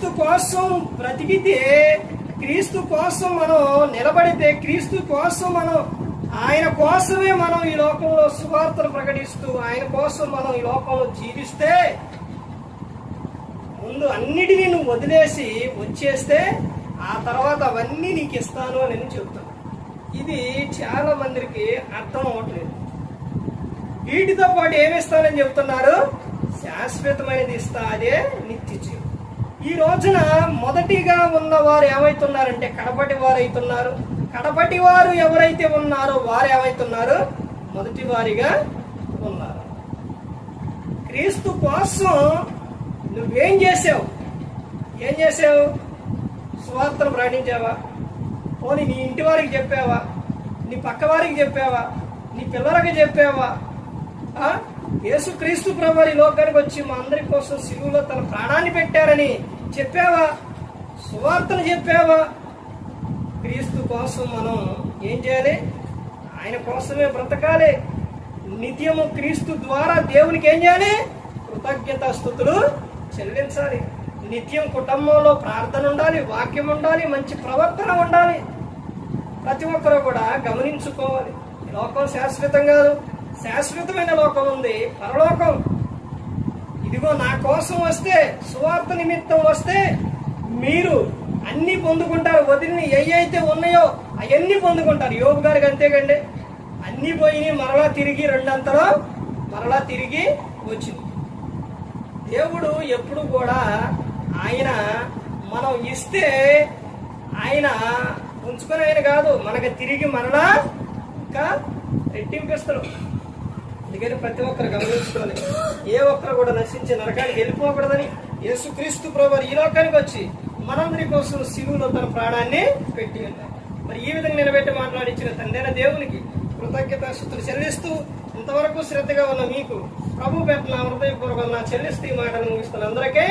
క్రీస్తు కోసం బ్రతికితే క్రీస్తు కోసం మనం నిలబడితే క్రీస్తు కోసం మనం ఆయన కోసమే మనం ఈ లోకంలో సువార్తను ప్రకటిస్తూ ఆయన కోసం మనం ఈ లోకంలో జీవిస్తే ముందు అన్నిటినీ నువ్వు వదిలేసి వచ్చేస్తే ఆ తర్వాత అవన్నీ నీకు ఇస్తాను అని నేను చెప్తాను. ఇది చాలా మందికి అర్థం అవ్వట్లేదు. వీటితో పాటు ఏమి ఇస్తానని చెప్తున్నారు? శాశ్వతమైనది ఇస్తా అదే నిత్య జీవం. ఈ రోజున మొదటిగా ఉన్న వారు ఏమైతున్నారంటే కడపటి వారు అవుతున్నారు కడపటి వారు ఎవరైతే ఉన్నారో వారు ఏమైతున్నారు? మొదటి వారిగా ఉన్నారు. క్రీస్తు కోసం నువ్వేం చేసావు? ఏం చేసావు? సువార్తను ప్రకటించావా? పోనీ నీ ఇంటి వారికి చెప్పావా? నీ పక్క వారికి చెప్పావా? నీ పిల్లలకి చెప్పావా? యేసుక్రీస్తు ప్రభు ఈ లోకానికి వచ్చి మా అందరి కోసం సిలువులో తన ప్రాణాన్ని పెట్టారని చెప్పావా? సువార్తను చెప్పావా? క్రీస్తు కోసం మనం ఏం చేయాలి? ఆయన కోసమే బ్రతకాలి. నిత్యము క్రీస్తు ద్వారా దేవునికి ఏం చేయాలి? కృతజ్ఞత స్థుతులు చెల్లించాలి. నిత్యం కుటుంబంలో ప్రార్థన ఉండాలి వాక్యం ఉండాలి మంచి ప్రవర్తన ఉండాలి. ప్రతి ఒక్కరూ కూడా గమనించుకోవాలి. లోకం శాశ్వతం కాదు. శాశ్వతమైన లోకం ఉంది పరలోకం. ఇదిగో నా కోసం వస్తే సువార్త నిమిత్తం వస్తే మీరు అన్ని పొందుకుంటారు. వదిలిని ఏ అయితే ఉన్నాయో అవన్నీ పొందుకుంటారు. యోగు గారికి అంతేకండి. అన్ని పోయి మరలా తిరిగి రెండంతలో మరలా తిరిగి వచ్చింది. దేవుడు ఎప్పుడు కూడా ఆయన మనం ఇస్తే ఆయన ఉంచుకునే ఆయన కాదు మనకు తిరిగి మరలా ఇంకా రెట్టింపిస్తాడు అందుకని ప్రతి ఒక్కరు గమనించుకోవాలి ఏ ఒక్కరు కూడా నశించి నరకానికి వెళ్ళిపోకూడదని యేసుక్రీస్తు ప్రభు ఈ లోకానికి వచ్చి మనందరి కోసం శివులో తన ప్రాణాన్ని పెట్టి ఉన్నారు. మరి ఈ విధంగా నిలబెట్టి మాట్లాడించిన తండ్రైన దేవునికి కృతజ్ఞత శుద్ధులు చెల్లిస్తూ ఇంతవరకు శ్రద్ధగా ఉన్న మీకు ప్రభు పెట్టిన హృదయపూర్వకంగా చెల్లిస్తూ ఈ మాటను ముగిస్తున్న అందరికీ